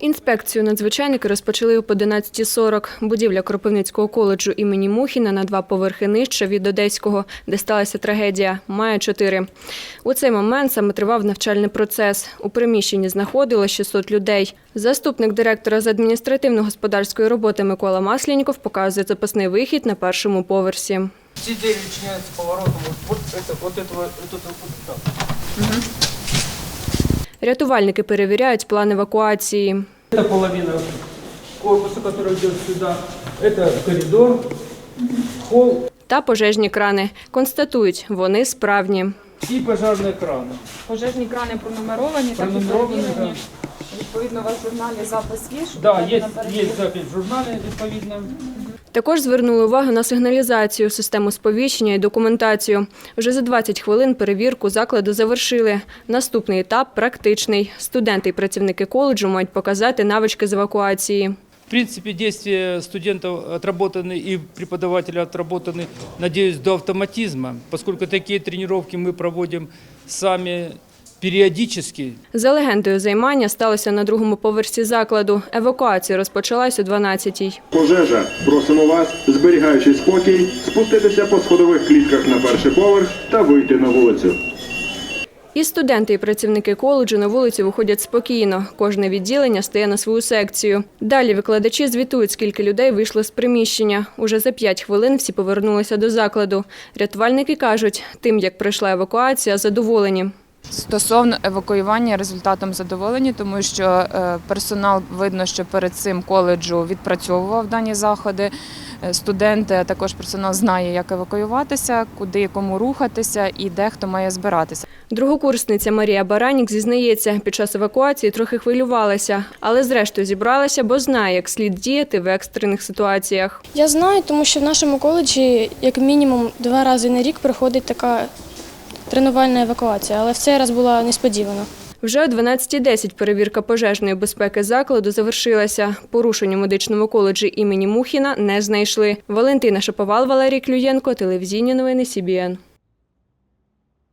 Інспекцію надзвичайники розпочали об 11.40. Будівля Кропивницького коледжу імені Мухіна на два поверхи нижче від Одеського, де сталася трагедія, має чотири. У цей момент саме тривав навчальний процес. У приміщенні знаходилось 600 людей. Заступник директора з адміністративно-господарської роботи Микола Маслініков показує запасний вихід на першому поверсі. Все двери начинаются поворотом. Вот, вот это, вот этого, вот это, вот так. Рятувальники перевіряють план евакуації. Это половина корпуса, который идет сюда. Это коридор, холл Та пожежні крани. Констатують, вони справні. и пожарные краны. Пожежні крани пронумеровані, так і Пронумеровані, перевірені. Відповідно, у вас в журналі запис є, що Да, подати есть, на перевірку? есть запись в журнале, відповідно. Також звернули увагу на сигналізацію, систему сповіщення і документацію. Вже за 20 хвилин перевірку закладу завершили. Наступний етап практичний. Студенти і працівники коледжу мають показати навички з евакуації. В принципе, действия студентов отработаны и преподавателя отработаны, надеюсь, до автоматизма, поскольку такие тренировки мы проводим сами периодически. За легендою займання сталося на другому поверсі закладу. Евакуація розпочалась о 12-й. Пожежа. Просимо вас, зберігаючи спокій, спуститися по сходових клітках на перший поверх та вийти на вулицю. І студенти, і працівники коледжу на вулиці виходять спокійно. Кожне відділення стає на свою секцію. Далі викладачі звітують, скільки людей вийшло з приміщення. Уже за 5 хвилин всі повернулися до закладу. Рятувальники кажуть, тим, як пройшла евакуація, задоволені. Стосовно евакуювання результатом задоволені, тому що е, персонал видно, що перед цим коледжу відпрацьовував дані заходи. Е, Студенти, а також персонал знає, як евакуюватися, куди кому рухатися і де хто має збиратися. Другокурсниця Марія Баранік зізнається, під час евакуації трохи хвилювалася, але зрештою зібралася, бо знає, як слід діяти в екстрених ситуаціях. Я знаю, тому що в нашому коледжі як мінімум два рази на рік проходить така тренувальна евакуація, але в цей раз була несподівано. Вже о 12.10 перевірка пожежної безпеки закладу завершилася. Порушень у медичному коледжі імені Мухіна не знайшли. Валентина Шаповал, Валерій Клюєнко, телевізійні новини СІБІН.